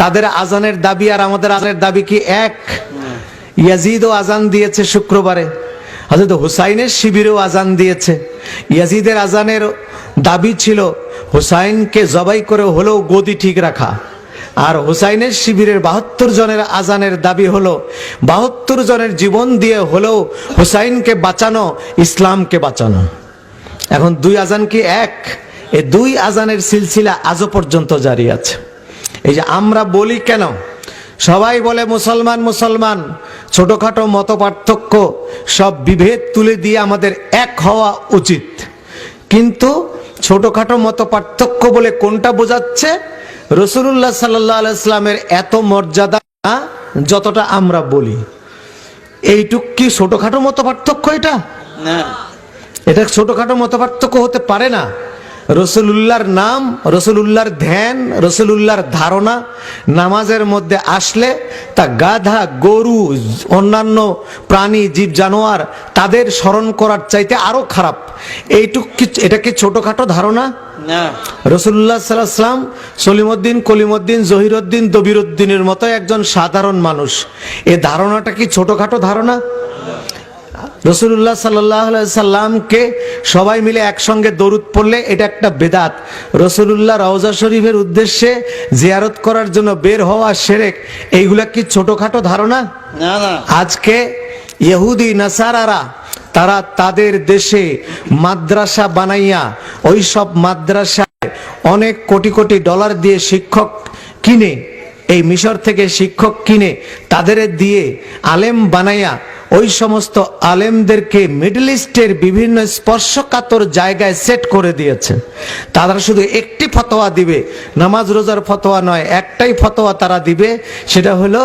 তাদের আজানের দাবি আর আমাদের আজানের দাবি কি এক? ইয়াজিদও আজান দিয়েছে শুক্রবারে। হজরত হুসাইনের শিবিরেও আজান দিয়েছে। ইয়াজিদের আজানের দাবি ছিল, হুসাইনকে জবাই করে হলেও গদি ঠিক রাখা। আর হুসাইনের শিবিরের বাহাত্তর জনের আজানের দাবি হলো, বাহাত্তর জনের জীবন দিয়ে হলেও হুসাইনকে বাঁচানো, ইসলামকে বাঁচানো। এখন দুই আজান কি এক? এ দুই আজানের সিলসিলা আজও পর্যন্ত জারি আছে। এই যে আমরা বলি কেন? সবাই বলে মুসলমান মুসলমান ছোটখাটো মত পার্থক্য সব বিভেদ তুলে দিয়ে আমাদের এক হওয়া উচিত। কিন্তু ছোটখাটো মত পার্থক্য বলে কোনটা বোঝাচ্ছে? রসুল্লাহ সাল্লাহ ইসলামের এত মর্যাদা যতটা আমরা বলি। এইটুক কি ছোটখাটো মত পার্থক্য এটা এটা ছোটখাটো মত পার্থক্য হতে পারে না। রসুলুল্লাহর নাম রসুলুল্লাহর ধ্যান রসুলুল্লাহর ধারণা নামাজের মধ্যে আসলে তা গাধা গরু অন্যান্য প্রাণী জীব জানোয়ার তাদের স্মরণ করার চাইতে আরও খারাপ। এইটুক কি এটা কি ছোটখাটো ধারণা? রসুল্লাহ সাল্লাম সলিমুদ্দিন কলিমুদ্দিন জহিরুদ্দিন দবিরুদ্দিনের মতো একজন সাধারণ মানুষ। এ ধারণাটা কি ছোটখাটো ধারণা? রসুল্লাহ সাল্লাহ সাল্লামকে সবাই মিলে একসঙ্গে দরুদ পড়লে এটা একটা বেদাত। রসুল্লাহ রওজা শরীফের উদ্দেশ্যে জিয়ারত করার জন্য বের হওয়া সেরেক এইগুলা কি ছোটখাটো ধারণা? আজকে ইহুদি নাসারারা তারা তাদের দেশে মাদ্রাসা বানাইয়া ওই সব মাদ্রাসায় অনেক কোটি কোটি ডলার দিয়ে শিক্ষক কিনে এই মিশর থেকে শিক্ষক কিনে তাদের দিয়ে আলেম বানাইয়া ওই সমস্ত আলেমদেরকে মিডল ইস্টের বিভিন্ন স্পর্শকাতর জায়গায় সেট করে দিয়েছে। তারা শুধু একটি ফতোয়া দিবে নামাজ রোজার ফতোয়া নয় একটাই ফতোয়া তারা দিবে সেটা হলো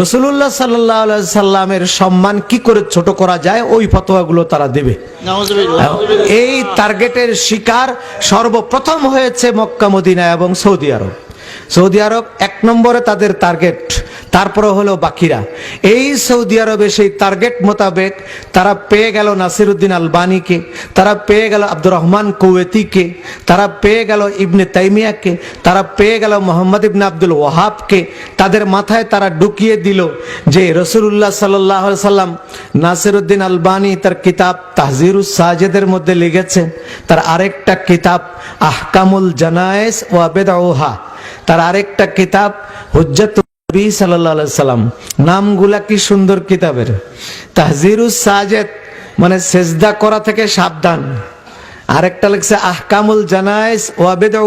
রসুল্লাহ সাল্লাহ সাল্লামের সম্মান কি করে ছোট করা যায় ওই ফতোয়াগুলো তারা দিবে। এই টার্গেটের শিকার সর্বপ্রথম হয়েছে মক্কা মদিনা এবং সৌদি আরব। সৌদি আরব এক নম্বরে তাদের টার্গেট তারপরে হলো বাকিরা। এই সৌদি আরবে সেই টার্গেট মোতাবেক তারা পেয়ে গেল নাসিরুদ্দিন আলবানিকে, তারা পেয়ে গেল আব্দুর রহমান কুয়েতিকে, তারা পেয়ে গেল ইবনে তাইমিয়াকে, তারা পেয়ে গেল মোহাম্মদ ইবনে আব্দুল ওয়াহাবকে। তাদের মাথায় তারা ঢুকিয়ে দিল যে রসুল্লাহ সাল্লাহ সাল্লাম নাসিরুদ্দিন আলবানি তার কিতাব তাহজিরুস সাজেদের মধ্যে লিখেছেন। তার আরেকটা কিতাব আহকামুল জানায়েস ওয়াবেদা তার আরেকটা কিতাব, হুজ্জাত নবী আলাইহি সাল্লাম। নামগুলা কি সুন্দর কিতাবের? তাহজিরুস সাজেদ মানে সেজদা করা থেকে সাবধান। আরেকটা লিখছে, আহকামুল জানায়েস ওয়াবেদা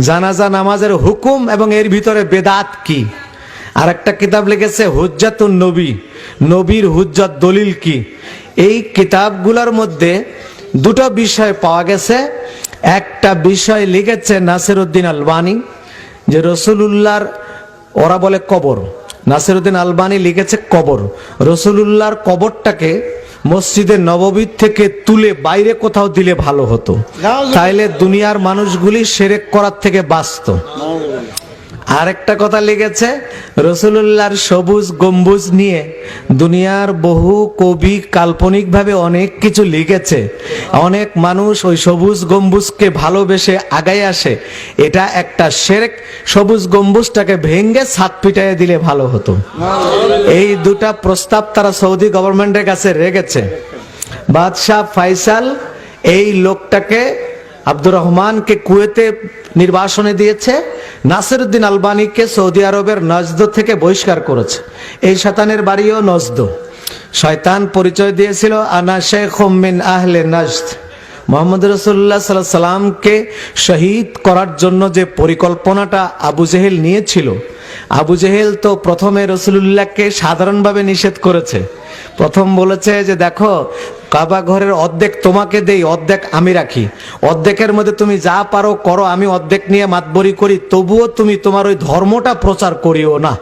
জানাজা, নামাজের হুকুম এবং এর ভিতরে বেদাত কি? আর একটা কিতাব লিখেছে হুজ্জাতুন নবী। নবীর হুজ্জাত দলিল কি? এই কিতাবগুলোর মধ্যে দুটো বিষয় পাওয়া গেছে। একটা বিষয় লিখেছে নাসিরউদ্দিন আলবানি যে রসুলুল্লাহর ওরা বলে কবর। নাসিরউদ্দিন আলবানি লিখেছে কবর। রসুলুল্লাহর কবরটাকে মসজিদের নববীর থেকে তুলে বাইরে কোথাও দিলে ভালো হতো। তাইলে দুনিয়ার মানুষগুলি সেরেক করার থেকে বাঁচত। আরেকটা কথা লিখেছে রসুল্লাহর সবুজ গম্বুজ নিয়ে দুনিয়ার বহু কবি কাল্পনিকভাবে অনেক কিছু লিখেছে। অনেক মানুষ ওই সবুজ গম্বুজকে ভালোবেসে আগায় আসে। এটা একটা সেরেক সবুজ গম্বুজটাকে ভেঙ্গে ছাদ পিটাইয়ে দিলে ভালো হতো। এই দুটা প্রস্তাব তারা সৌদি গভর্নমেন্টের কাছে রেখেছে। বাদশাহ ফাইসাল এই লোকটাকে আব্দুর রহমানকে কুয়েতে নির্বাসনে দিয়েছে। নাসিরুদ্দিন আলবানিকে সৌদি আরবের নজদ থেকে বহিষ্কার করেছে। এই শতানের বাড়িও নজদ। শয়তান পরিচয় দিয়েছিল, আনা শেখ মিন আহলে নজদ। মোহাম্মদ রসুল্লাহ সাল্লাহ সাল্লামকে শহীদ করার জন্য যে পরিকল্পনাটা আবু জেহেল নিয়েছিল আবু জেহেল তো প্রথমে রসুল্লাহকে সাধারণভাবে নিষেধ করেছে। প্রথম বলেছে যে, দেখো, কাবা ঘরের অর্ধেক তোমাকে দেই, অর্ধেক আমি রাখি। অর্ধেকের মধ্যে তুমি যা পারো করো, আমি অর্ধেক নিয়ে মাতবরি করি। তবুও তুমি তোমার ওই ধর্মটা প্রচার করিও না।